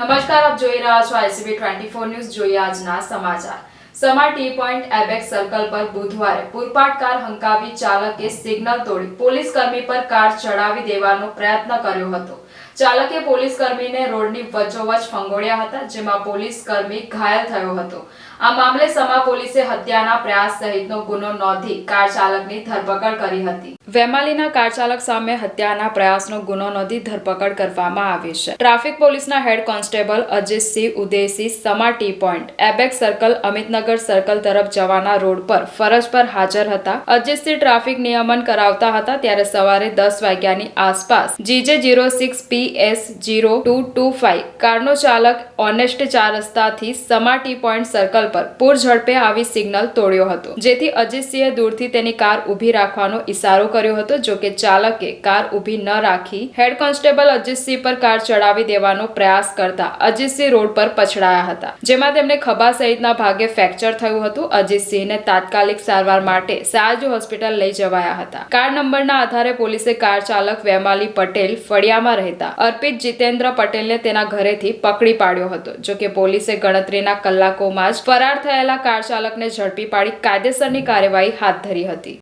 નમસ્કાર, આપ જોઈ રહ્યા છો આઈસીબી ટ્વેન્ટી ફોર ન્યૂઝ. જોઈએ આજના સમાચાર. Sama T point Abacus circle પર બુધવારે પૂરપાટ કાર હંકાવી ચાલકે સિગ્નલ તોડી પોલીસ કર્મી પર કાર ચડાવી દેવાનો પ્રયત્ન કર્યો હતો. ચાલકે પોલીસ કર્મીને રોડની વચ્ચોવચ ફંગોળ્યા હતા, જેમાં પોલીસ કર્મી ઘાયલ થયો હતો. આ મામલે સમા પોલીસે હત્યાના પ્રયાસ સહિતનો ગુનો નોંધી કાર ચાલકની ધરપકડ કરી હતી. વેમાલીના કાર ચાલક સામે હત્યાના પ્રયાસનો ગુનો નોંધી ધરપકડ કરવામાં આવી છે. ટ્રાફિક પોલીસના head constable Ajitsinh Udaysinh Sama T point, Abacus circle, Amitnagar circle તરફ જવાના રોડ પર ફરજ પર હાજર હતા. અજીતસિંહ ટ્રાફિક નિયમન કરાવતા હતા ત્યારે સવારે દસ વાગ્યાની આસપાસ, GJ zero six P S zero two two five કારનો ચાલક ઓનેસ્ટ ચાર રસ્તાથી સમા ટી પોઈન્ટ સર્કલ પર પૂર ઝડપે આવી સિગ્નલ તોડ્યો હતો. જેથી અજીતસિંહે દૂરથી તેની કાર ઊભી રાખવાનો ઇશારો કર્યો હતો, જો કે ચાલકે કાર ઊભી ન રાખી હેડ કોન્સ્ટેબલ અજીતસિંહ પર કાર ચડાવી દેવાનો પ્રયાસ કરતા અજીતસિંહ રોડ પર પછડાયા હતા. જેમાં તેમને ખભા સહિતના ભાગે ફ્રેક્ચર થયું હતું. અજીતસિંહને તાત્કાલિક સારવાર માટે સાજુ હોસ્પિટલ લઈ જવાયા હતા. કાર નંબરના આધારે પોલીસે કાર ચાલક વેમાલી પટેલ ફળિયામાં રહેતા અર્પિત જીતેન્દ્ર પટેલને તેના ઘરેથી પકડી પાડ્યો હતો જોકે પોલીસે ગણતરીના કલાકોમાં જ ફરાર થયેલા કાર ચાલકને ઝડપી પાડી કાયદેસરની કાર્યવાહી હાથ ધરી હતી.